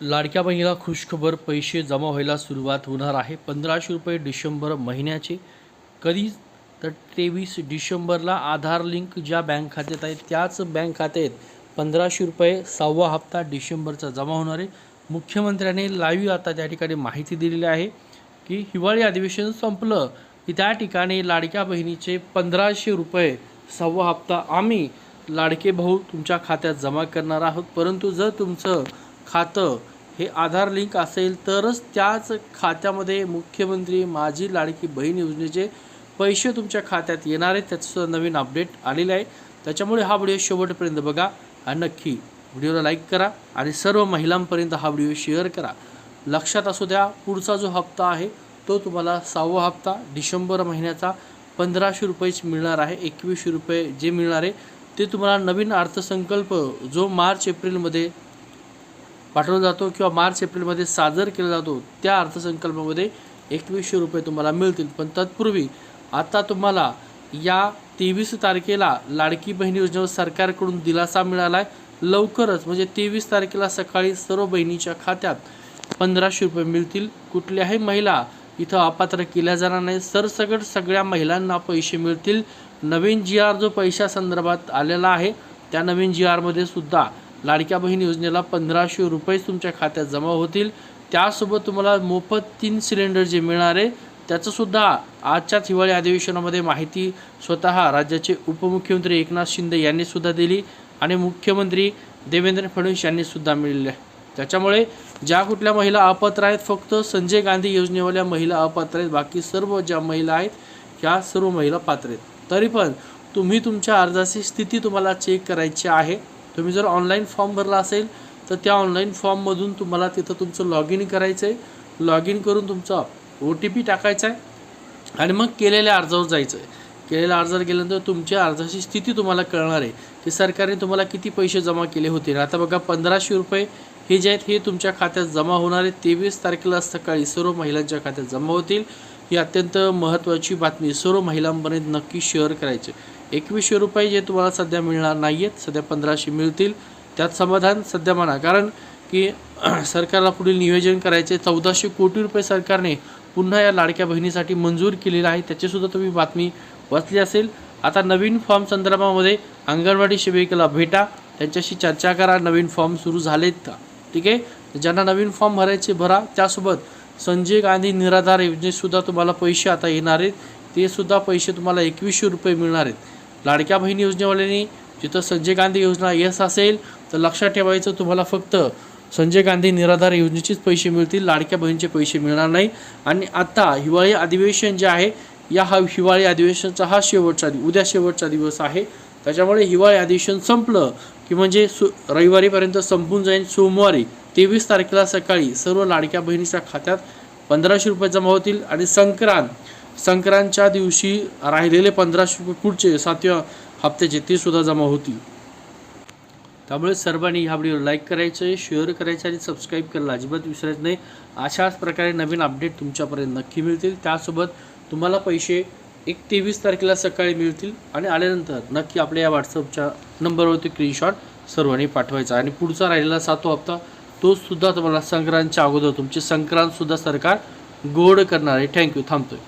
लाडक्या बहिणीला खुशखबर पैसे जमा व्हायला सुरुवात होणार आहे. पंधराशे रुपये डिसेंबर महिन्याचे. कधी? तर तेवीस डिसेंबरला आधार लिंक ज्या बँक खात्यात आहे त्याच बँक खात्यात पंधराशे रुपये सहावा हप्ता डिसेंबरचा जमा होणार आहे. मुख्यमंत्र्याने लाईव्ह आता त्या ठिकाणी माहिती दिलेली आहे की हिवाळी अधिवेशन संपलं की त्या ठिकाणी लाडक्या बहिणीचे पंधराशे रुपये सहावा हप्ता आम्ही लाडके भाऊ तुमच्या खात्यात जमा करणार आहोत. परंतु जर तुमचं खातं हे आधार लिंक असेल तरच त्याच खात्यामध्ये मुख्यमंत्री माझी लाडकी बहीण योजनेचे पैसे तुमच्या खात्यात येणार आहेत त्याचंसुद्धा नवीन अपडेट आलेलं आहे. त्याच्यामुळे हा व्हिडिओ शेवटपर्यंत बघा आणि नक्की व्हिडिओला लाईक करा आणि सर्व महिलांपर्यंत हा व्हिडिओ शेअर करा. लक्षात असू द्या पुढचा जो हप्ता आहे तो तुम्हाला सहावा हप्ता डिसेंबर महिन्याचा पंधराशे रुपयेच मिळणार आहे एकवीसशे रुपये जे मिळणार आहे ते तुम्हाला नवीन अर्थसंकल्प जो मार्च एप्रिलमध्ये पाठवला जातो किंवा मार्च एप्रिलमध्ये सादर केला जातो त्या अर्थसंकल्पामध्ये एकवीसशे रुपये तुम्हाला मिळतील. पण तत्पूर्वी आता तुम्हाला या तेवीस तारखेला लाडकी बहिणी योजनेवर सरकारकडून दिलासा मिळाला आहे लवकरच म्हणजे तेवीस तारखेला सकाळी सर्व बहिणीच्या खात्यात पंधराशे रुपये मिळतील. कुठल्याही महिला इथं अपात्र केल्या जाणार नाही. सरसकट सगळ्या महिलांना पैसे मिळतील. नवीन जी आर जो पैशासंदर्भात आलेला आहे त्या नवीन जी आरमध्ये सुद्धा लाडक्या बहीण योजनेला पंधराशे रुपयेच तुमच्या खात्यात जमा होतील. त्यासोबत तुम्हाला मोफत तीन सिलेंडर जे मिळणार आहे त्याचंसुद्धा आजच्याच हिवाळी अधिवेशनामध्ये माहिती स्वतः राज्याचे उपमुख्यमंत्री एकनाथ शिंदे यांनीसुद्धा दिली आणि मुख्यमंत्री देवेंद्र फडणवीस यांनीसुद्धा मिळले. त्याच्यामुळे ज्या कुठल्या महिला अपात्र आहेत फक्त संजय गांधी योजनेवाल्या महिला अपात्र आहेत बाकी सर्व ज्या महिला आहेत ह्या सर्व महिला पात्र आहेत. तरी पण तुम्ही तुमच्या अर्जाची स्थिती तुम्हाला चेक करायची आहे. तुम्ही जर ऑनलाईन फॉर्म भरला असेल तर त्या ऑनलाईन फॉर्ममधून तुम्हाला तिथं तुमचं लॉग इन करायचं आहे लॉग इन करून तुमचा ओ टी पी टाकायचा आहे आणि मग केलेल्या अर्जावर जायचं आहे केलेल्या अर्जावर गेल्यानंतर तुमच्या अर्जाची स्थिती तुम्हाला कळणार आहे की सरकारने तुम्हाला किती पैसे जमा केले होते. आता बघा पंधराशे रुपये हे जे आहेत हे तुमच्या खात्यात जमा होणार आहे. तेवीस तारखेला सकाळी सर्व महिलांच्या खात्यात जमा होतील. ही अत्यंत महत्त्वाची बातमी सर्व महिलांपर्यंत नक्की शेअर करायचे एकवीसशे रुपये जे तुम्हाला सध्या मिळणार नाही आहेत सध्या पंधराशे मिळतील. त्यात समाधान सध्या म्हणा कारण की सरकारला पुढील नियोजन करायचे चौदाशे कोटी रुपये सरकारने पुन्हा या लाडक्या बहिणीसाठी मंजूर केलेलं आहे. त्याचीसुद्धा तुम्ही बातमी वाचली असेल. आता नवीन फॉर्म संदर्भामध्ये अंगणवाडी सेविकेला भेटा. त्यांच्याशी चर्चा करा. नवीन फॉर्म सुरू झालेत का? ठीक आहे? ज्यांना नवीन फॉर्म भरायचे भरा. त्यासोबत संजय गांधी निराधार योजनेतसुद्धा तुम्हाला पैसे आता येणार आहेत. ते सुद्धा पैसे तुम्हाला एकवीसशे रुपये मिळणार आहेत. लाडक्या बहीण योजनेवाल्यांनी जिथं संजय गांधी योजना यस असेल तर लक्षात ठेवायचं तुम्हाला फक्त संजय गांधी निराधार योजनेचेच पैसे मिळतील लाडक्या बहिणीचे पैसे मिळणार नाही. आणि आता हिवाळी अधिवेशन जे आहे या हा हिवाळी अधिवेशनचा हा शेवटचा दिवस उद्या शेवटचा दिवस आहे. त्याच्यामुळे हिवाळी अधिवेशन संपलं की म्हणजे सु रविवारीपर्यंत संपून जाईल सोमवारी तेवीस तारखेला सकाळी सर्व लाडक्या बहिणीच्या खात्यात पंधराशे रुपये जमा होतील आणि संक्रांत संक्रांतच्या दिवशी राहिलेले पंधराशे रुपये पुढचे सातव्या हप्त्याचे ते सुद्धा जमा होतील त्यामुळे सर्वांनी ह्या व्हिडिओ लाईक करायचं शेअर करायचं आणि सबस्क्राईब करायला अजिबात विसरायचं नाही. अशाच प्रकारे नवीन अपडेट तुमच्यापर्यंत नक्की मिळतील. त्यासोबत तुम्हाला पैसे एक तेवीस तारखेला सकाळी मिळतील आणि आल्यानंतर नक्की आपल्या या व्हॉट्सअपच्या नंबरवरती स्क्रीनशॉट सर्वांनी पाठवायचा. आणि पुढचा राहिलेला सातवा हप्ता तोसुद्धा तुम्हाला संक्रांतच्या अगोदर तुमची संक्रांतसुद्धा सरकार गोड करणार आहे. थँक्यू थांबतोय.